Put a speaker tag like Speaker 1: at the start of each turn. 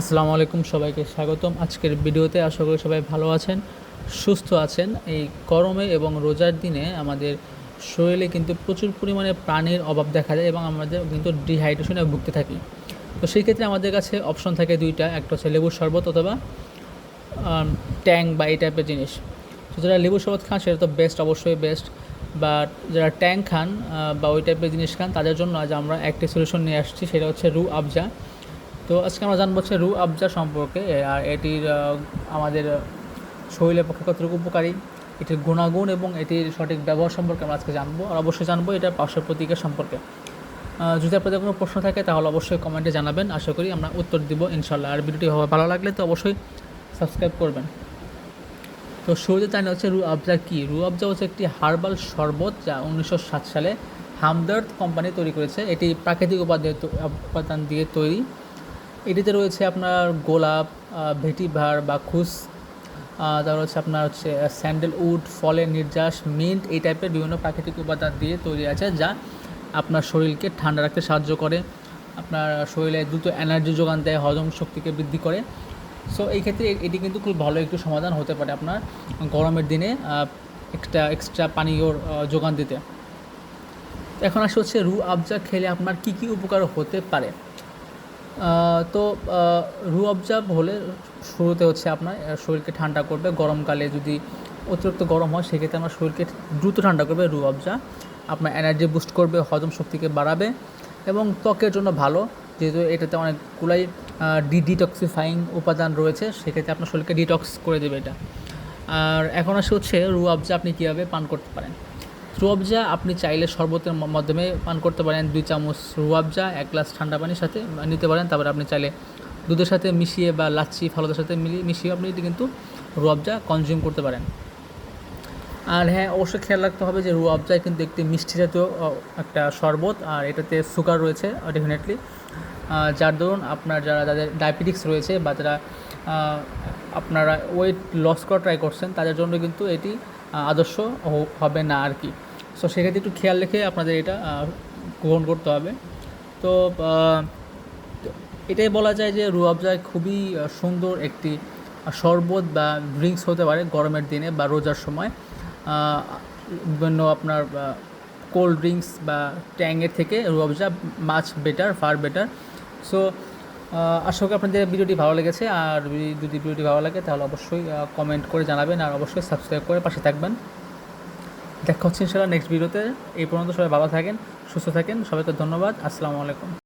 Speaker 1: আসসালামু আলাইকুম সবাইকে স্বাগতম। আজকের ভিডিওতে আশা করি সবাই ভালো আছেন, সুস্থ আছেন। এই গরমে এবং রোজার দিনে আমাদের শরীরে কিন্তু প্রচুর পরিমাণে প্রাণের অভাব দেখা যায় এবং আমাদের কিন্তু ডিহাইড্রেশনে ভুগতে থাকি। তো সেই ক্ষেত্রে আমাদের কাছে অপশন থাকে দুইটা, একটা হচ্ছে লেবুর শরবত অথবা ট্যাং বা এই টাইপের জিনিস। তো যারা লেবুর শরবত খান, সেটা তো বেস্ট অবশ্যই বেস্ট বা যারা ট্যাং খান বা ওই টাইপের জিনিস খান, তাদের জন্য আজ আমরা একটি সলিউশন নিয়ে আসছি, সেটা হচ্ছে রু আবজা তো আজকে আমরা জানব হচ্ছে রু আবজা সম্পর্কে আর এটির আমাদের শরীরের পক্ষে কতটুকু উপকারী, এটির গুণাগুণ এবং এটির সঠিক ব্যবহার সম্পর্কে আমরা আজকে জানব, আর অবশ্যই জানব এটার পার্শ্ব প্রতিকার সম্পর্কে। যদি আপনাদের কোনো প্রশ্ন থাকে তাহলে অবশ্যই কমেন্টে জানাবেন, আশা করি আমরা উত্তর দিব ইনশাল্লাহ আর ভিডিওটি ভালো- ভালো লাগলে তো অবশ্যই সাবস্ক্রাইব করবেন। তো শুরুতে জানি হচ্ছে রু আবজা কী, রু আবজা হচ্ছে একটি হার্বাল শরবত যা উনিশশো সাত সালে হামদর্দ কোম্পানি তৈরি করেছে, এটি প্রাকৃতিক উপাদান দিয়ে তৈরি এটিতে রয়েছে আপনার গোলাপ ভেটিভার বা খুস তারপর হচ্ছে আপনার হচ্ছে স্যান্ডেলউড ফলের নির্যাস, মিন্ট, এই টাইপের বিভিন্ন প্রাকৃতিক উপাদান দিয়ে তৈরি আছে যা আপনার শরীরকে ঠান্ডা রাখতে সাহায্য করে। আপনার শরীরে দ্রুত এনার্জি যোগান দেয়, হজম শক্তিকে বৃদ্ধি করে। সো এই ক্ষেত্রে এটি কিন্তু খুব ভালো একটু সমাধান হতে পারে আপনার গরমের দিনে এক্সট্রা এক্সট্রা পানীয়র যোগান দিতে। এখন আসে হচ্ছে রু আবজা খেলে আপনার কী কী উপকার হতে পারে? তো রু আবজাব হলে শুরুতে হচ্ছে আপনার শরীরকে ঠান্ডা করবে। গরমকালে যদি অতিরিক্ত গরম হয়, সেক্ষেত্রে আমার শরীরকে দ্রুত ঠান্ডা করবে রু আবজা আপনার এনার্জি বুস্ট করবে, হজম শক্তিকে বাড়াবে এবং ত্বকের জন্য ভালো। যেহেতু এটাতে অনেকগুলাই ডি ডিটক্সিফাইং উপাদান রয়েছে, সেক্ষেত্রে আপনার শরীরকে ডিটক্স করে দেবে এটা। আর এখন আসে হচ্ছে রু আবজা আপনি কীভাবে পান করতে পারেন? রুয়াবজা আপনি চাইলে শরবতের মাধ্যমে পান করতে পারেন। দুই চামচ রুয়াবজা এক গ্লাস ঠান্ডা পানির সাথে নিতে পারেন। তারপরে আপনি চাইলে দুধের সাথে মিশিয়ে বা লাচ্ছি, ফালুদার সাথে মিলিয়ে মিশিয়ে আপনি এটি কিন্তু রুয়াবজা কনজিউম করতে পারেন। আর হ্যাঁ অবশ্যই খেয়াল রাখতে হবে যে রুয়াবজায় কিন্তু একটি মিষ্টি জাতীয় একটা শরবত, আর এটাতে সুগার রয়েছে ডেফিনেটলি যার দরুন আপনার যারা, যাদের ডায়াবেটিক্স রয়েছে বা যারা আপনারা ওয়েট লস করা ট্রাই করছেন, তাদের জন্য কিন্তু এটি আদর্শ হবে না আর কি। সো সেক্ষেত্রে একটু খেয়াল রেখে আপনাদের এটা গ্রহণ করতে হবে। তো এটাই বলা যায় যে রুয়াবজায় খুবই সুন্দর একটি শরবত বা ড্রিঙ্কস হতে পারে গরমের দিনে বা রোজার সময়। বিভিন্ন আপনার কোল্ড ড্রিঙ্কস বা ট্যাংয়ের থেকে রুয়াবজা মাছ বেটার ফার বেটার সো আশা করি আপনাদের ভিডিওটি ভালো লেগেছে। আর যদি ভিডিওটি ভালো লাগে তাহলে অবশ্যই কমেন্ট করে জানাবেন। আর অবশ্যই সাবস্ক্রাইব করে পাশে থাকবেন। দেখা হচ্ছে ইনশাল্লাহ নেক্সট ভিডিওতে এই পর্যন্ত সবাই ভালো থাকেন, সুস্থ থাকেন, সবাইকে ধন্যবাদ। আসসালামু আলাইকুম।